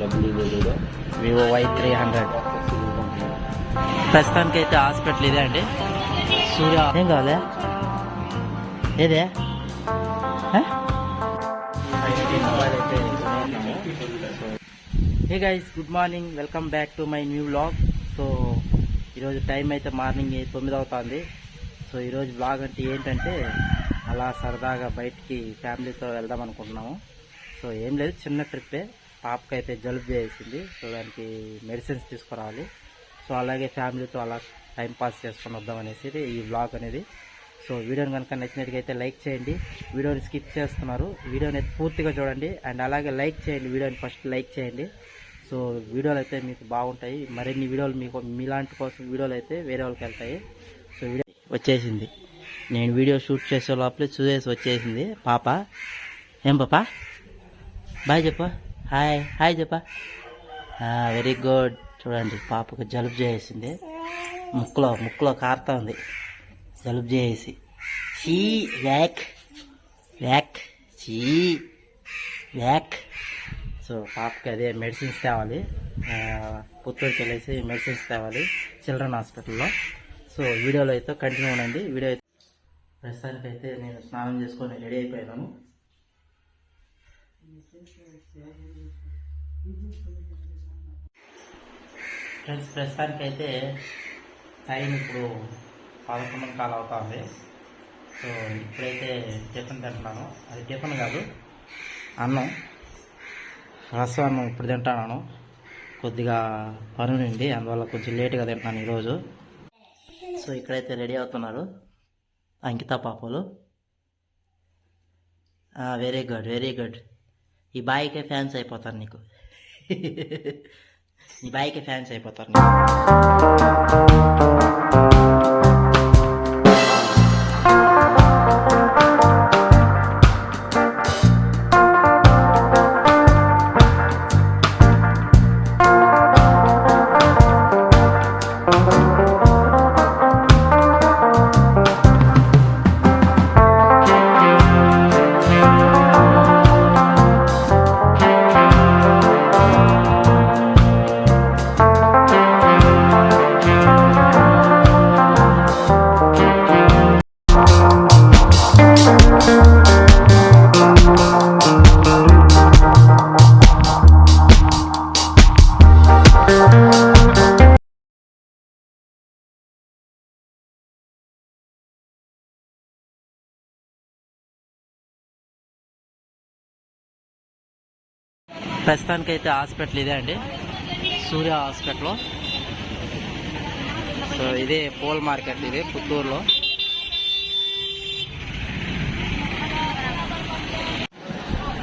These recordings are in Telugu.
డబ్బులు వివో వై త్రీ హండ్రెడ్ ప్రస్తుతానికి అయితే హాస్పిటల్ ఇదే అండి. సూర్య. ఏం కావాలి? ఏదే? Hey? Guys good morning welcome back to my new blog so ఈరోజు టైం అయితే మార్నింగ్ తొమ్మిది అవుతుంది. సో ఈరోజు బ్లాగ్ అంటే ఏంటంటే అలా సరదాగా బయటికి ఫ్యామిలీతో వెళ్దాం అనుకుంటున్నాము. సో ఏం లేదు చిన్న ట్రిప్పే పాపకి అయితే జలుబు చేసింది. సో దానికి మెడిసిన్స్ తీసుకురావాలి. సో అలాగే ఫ్యామిలీతో అలా టైం పాస్ చేసుకొని వద్దాం అనేసి ఈ వ్లాగ్ అనేది. సో వీడియోని కనుక నచ్చినట్టుగైతే లైక్ చేయండి. వీడియోని స్కిప్ చేస్తున్నారు. వీడియోని అయితే పూర్తిగా చూడండి. అండ్ అలాగే లైక్ చేయండి. వీడియోని ఫస్ట్ లైక్ చేయండి. సో వీడియోలు అయితే మీకు బాగుంటాయి. మరిన్ని వీడియోలు మీకు మీలాంటి కోసం వీడియోలు అయితే వేరే వాళ్ళకి వెళ్తాయి. సో వీడియో వచ్చేసింది. నేను వీడియో షూట్ చేసే లోపలే చూసేసి వచ్చేసింది. పాప. ఏం పాప? బాయ్ చెప్పా. హాయ్ హాయ్ చెప్పా. వెరీ గుడ్ చూడండి పాపకు జలుబు చేసింది. ముక్కులో ముక్కులో కారుతా ఉంది. జలుబు చేసి. చీ వ్యాక్ వ్యాక్ చీ వ్యాక్. సో పాపకి అదే మెడిసిన్స్ తేవాలి. పుత్తూరుకి వెళ్ళేసి మెడిసిన్స్ తేవాలి చిల్డ్రన్ హాస్పిటల్లో సో వీడియోలో అయితే కంటిన్యూ ఉండండి. వీడియో అయితే ప్రస్తుతానికి అయితే నేను స్నానం చేసుకొని రెడీ అయిపోయినాను. ఫ్రెండ్స్ ప్రస్తుతానికి అయితే టైం ఇప్పుడు పదకొండు కాలు అవుతుంది. సో ఇప్పుడైతే టిఫిన్ తింటున్నాను. అది టిఫిన్ కాదు అన్నం. రసం అన్నం ఇప్పుడు తింటాను కొద్దిగా పని అందువల్ల కొంచెం లేట్గా తింటున్నాను ఈరోజు. సో ఇక్కడైతే రెడీ అవుతున్నారు అంకిత పాపలు. వెరీ గుడ్ వెరీ గుడ్ ఈ బాయికే ఫ్యాన్స్ అయిపోతారు నీకు. ఈ బాయికే ఫ్యాన్స్ అయిపోతారు నీకు. ప్రస్తుతానికి అయితే హాస్పిటల్ ఇదే అండి. సూర్య హాస్పిటల్. సో ఇదే పోల్ మార్కెట్ ఇది పుత్తూరులో.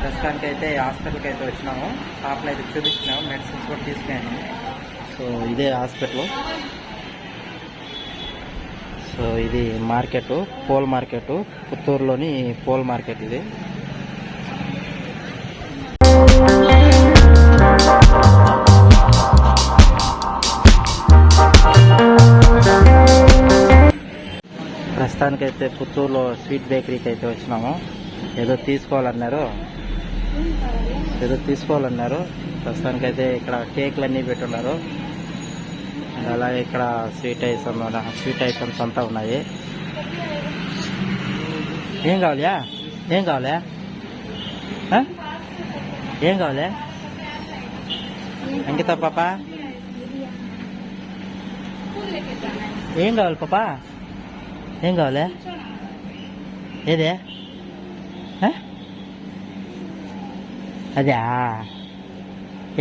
ప్రస్తుతానికి అయితే హాస్పిటల్కి అయితే వచ్చినాము. షాప్లో అయితే చూపించినాము. మెడిసిన్స్ కూడా తీసుకున్నాము. సో ఇదే హాస్పిటల్. సో ఇది మార్కెట్ పోల్ మార్కెట్. పుత్తూరులోని పోల్ మార్కెట్ ఇది. ప్రస్తుతానికైతే పుత్తూరులో స్వీట్ బేకరీకి అయితే వచ్చినాము. ఏదో తీసుకోవాలన్నారు. ఏదో తీసుకోవాలన్నారు. ప్రస్తుతానికైతే ఇక్కడ కేక్లు అన్నీ పెట్టున్నారు అలాగే ఇక్కడ స్వీట్ ఐటమ్స్ స్వీట్ ఐటమ్స్ అంతా ఉన్నాయి. ఏం కావాలా? ఏం కావాలా? ఏం కావాలి? అంకిత పాప? ఏం కావాలి పాపా? ఏం కావాలి? ఏదే? అదే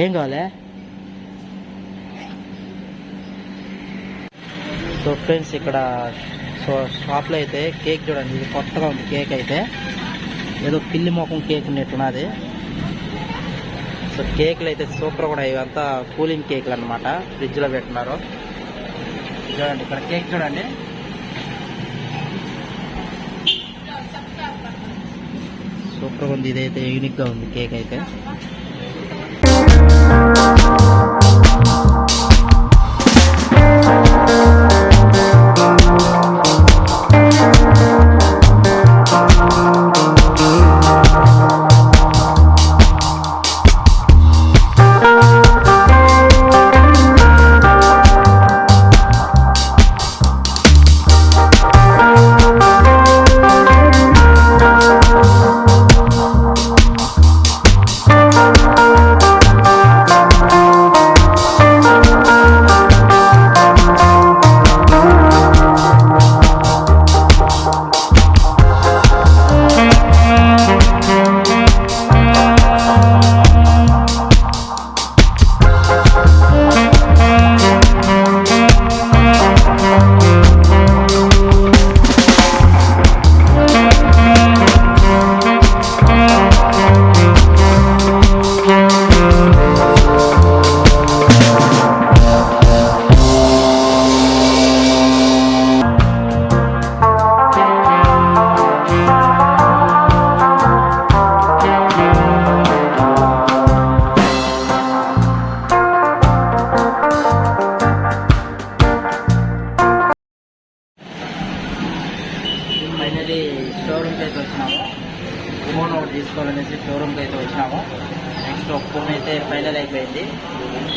ఏం కావాలి? సో ఫ్రెండ్స్ ఇక్కడ సో షాప్లో అయితే కేక్ చూడండి ఇది కొత్తగా ఉంది కేక్ అయితే. ఏదో పిల్లి మొఖం కేక్ ఉన్నట్టున్నది సో కేకులు అయితే సూపర్ కూడా ఇవంతా కూలింగ్ కేకులు అనమాట ఫ్రిడ్జ్లో పెట్టినారు. చూడండి ఇక్కడ కేక్ చూడండి. సూపర్గా ఉంది. ఇదైతే యూనిక్గా ఉంది కేక్ అయితే.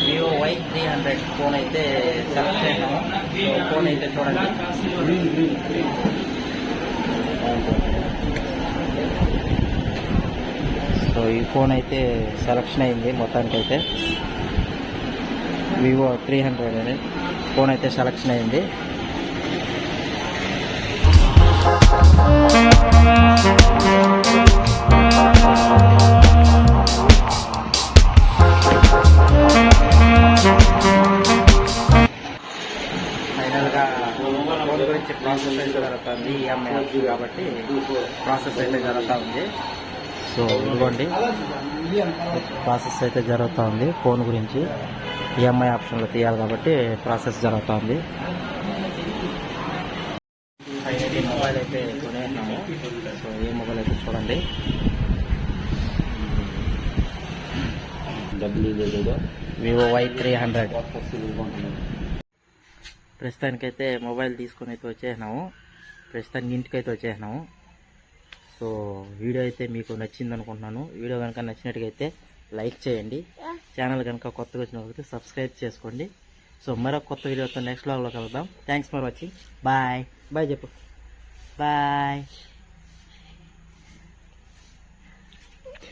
Vivo Y three hundred phone అయితే సెలెక్ట్ చేసాము సో ఫోన్ అయితే చూడండి. సో ఈ ఫోన్ అయితే సెలక్షన్ అయింది మొత్తానికి అయితే వివో త్రీ హండ్రెడ్ అని ఫోన్ అయితే సెలక్షన్ అయింది. ఫైనల్గా ప్రాసెస్ అయితే జరుగుతుంది. ఈఎంఐ కాబట్టి ప్రాసెస్ అయితే జరుగుతూ ఉంది. సో ఇదిగోండి. ప్రాసెస్ అయితే జరుగుతూ ఉంది ఫోన్ గురించి. ఈఎంఐ ఆప్షన్లో తీయాలి కాబట్టి ప్రాసెస్ జరుగుతూ ఉంది. ఫైనల్లీ మొబైల్ అయితే కొనేసినాము సో ఏ మొబైల్ అయితే చూడండి. ఇదేదో వివో వై త్రీ హండ్రెడ్. ప్రస్తుతానికైతే మొబైల్ తీసుకొని అయితే వచ్చేసినాము. ప్రస్తుతానికి ఇంటికి అయితే వచ్చేసినాము. సో వీడియో అయితే మీకు నచ్చింది అనుకుంటున్నాను వీడియో కనుక నచ్చినట్టుగైతే లైక్ చేయండి. ఛానల్ కనుక కొత్తగా వచ్చిన వాళ్ళకి సబ్స్క్రైబ్ చేసుకోండి. సో మరొక కొత్త వీడియోతో నెక్స్ట్ వ్లాగ్లో కలుద్దాం. Thanks for watching bye bye చెప్పు బాయ్